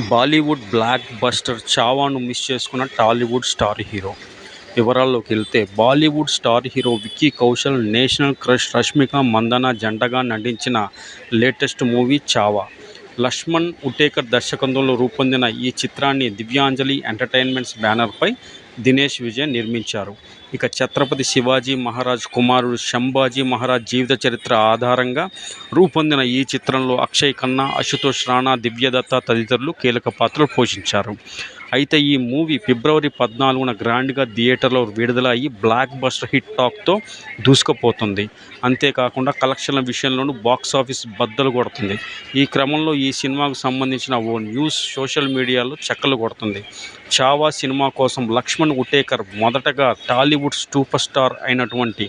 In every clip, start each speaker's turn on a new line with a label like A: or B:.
A: Bollywood blockbuster చావాను miss చేసుకున్న Tollywood star hero. వివరాల్లోకి వెళ్తే Bollywood star hero Vicky Kaushal national crush Rashmika Mandanna జంటగా నటించిన లేటెస్ట్ మూవీ చావా. లక్ష్మణ్ ఉటేకర్ దర్శకత్వంలో రూపొందిన ఈ చిత్రాన్ని దివ్యాంజలి ఎంటర్టైన్మెంట్స్ బ్యానర్పై దినేష్ విజయ్ నిర్మించారు. ఇక ఛత్రపతి శివాజీ మహారాజ్ కుమారుడు శంభాజీ మహారాజ్ జీవిత చరిత్ర ఆధారంగా రూపొందిన ఈ చిత్రంలో అక్షయ్ ఖన్నా అశుతోష్ రాణా దివ్యదత్త తదితరులు కీలక పాత్రలు పోషించారు. అయితే ఈ మూవీ ఫిబ్రవరి పద్నాలుగున గ్రాండ్గా థియేటర్లో విడుదల అయ్యి బ్లాక్ బస్టర్ హిట్ టాక్తో దూసుకుపోతుంది. అంతేకాకుండా కలెక్షన్ల విషయంలోనూ బాక్స్ ఆఫీస్ బద్దలు కొడుతుంది. ఈ క్రమంలో ఈ సినిమాకు సంబంధించిన ఓ న్యూస్ సోషల్ మీడియాలో చక్కలు కొడుతుంది. చావా సినిమా కోసం లక్ష్మణ్ ఉటేకర్ మొదటగా టాలీవుడ్ సూపర్ స్టార్ అయినటువంటి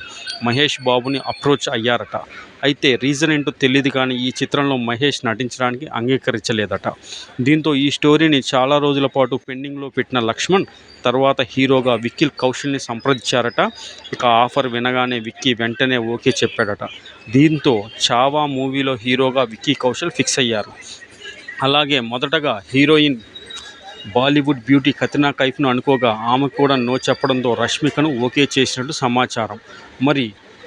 A: మహేష్ బాబుని అప్రోచ్ అయ్యారట. అయితే రీజన్ ఏంటో తెలియదు కానీ ఈ చిత్రంలో మహేష్ నటించడానికి అంగీకరించలేదట. దీంతో ఈ స్టోరీని చాలా రోజుల పాటు పెండింగ్లో పెట్టిన లక్ష్మణ్ తర్వాత హీరోగా విక్కీ కౌశల్ని సంప్రదించారట. ఇక ఆఫర్ వినగానే విక్కీ వెంటనే ఓకే చెప్పాడట. దీంతో చావా మూవీలో హీరోగా విక్కీ కౌశల్ ఫిక్స్ అయ్యారు. అలాగే మొదటగా హీరోయిన్ బాలీవుడ్ బ్యూటీ కత్రినా కైఫ్ను అనుకోగా ఆమె కూడా నో చెప్పడంతో రష్మికను ఓకే చేసినట్టు సమాచారం. మరి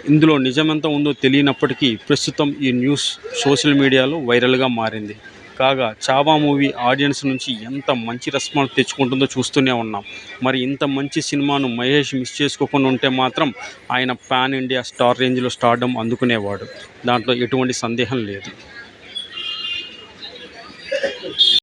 A: ఇందులో నిజమెంత ఉందో తెలియనప్పటికీ ప్రస్తుతం ఈ న్యూస్ సోషల్ మీడియాలో వైరల్గా మారింది. కాగా చావా మూవీ ఆడియన్స్ నుంచి ఎంత మంచి రెస్పాన్స్ తెచ్చుకుంటుందో చూస్తూనే ఉన్నాం. మరి ఇంత మంచి సినిమాను మహేష్ మిస్ చేసుకోకుండా ఉంటే మాత్రం ఆయన పాన్ ఇండియా స్టార్ రేంజ్లో స్టార్డం అందుకునేవాడు. దాంట్లో ఎటువంటి సందేహం లేదు.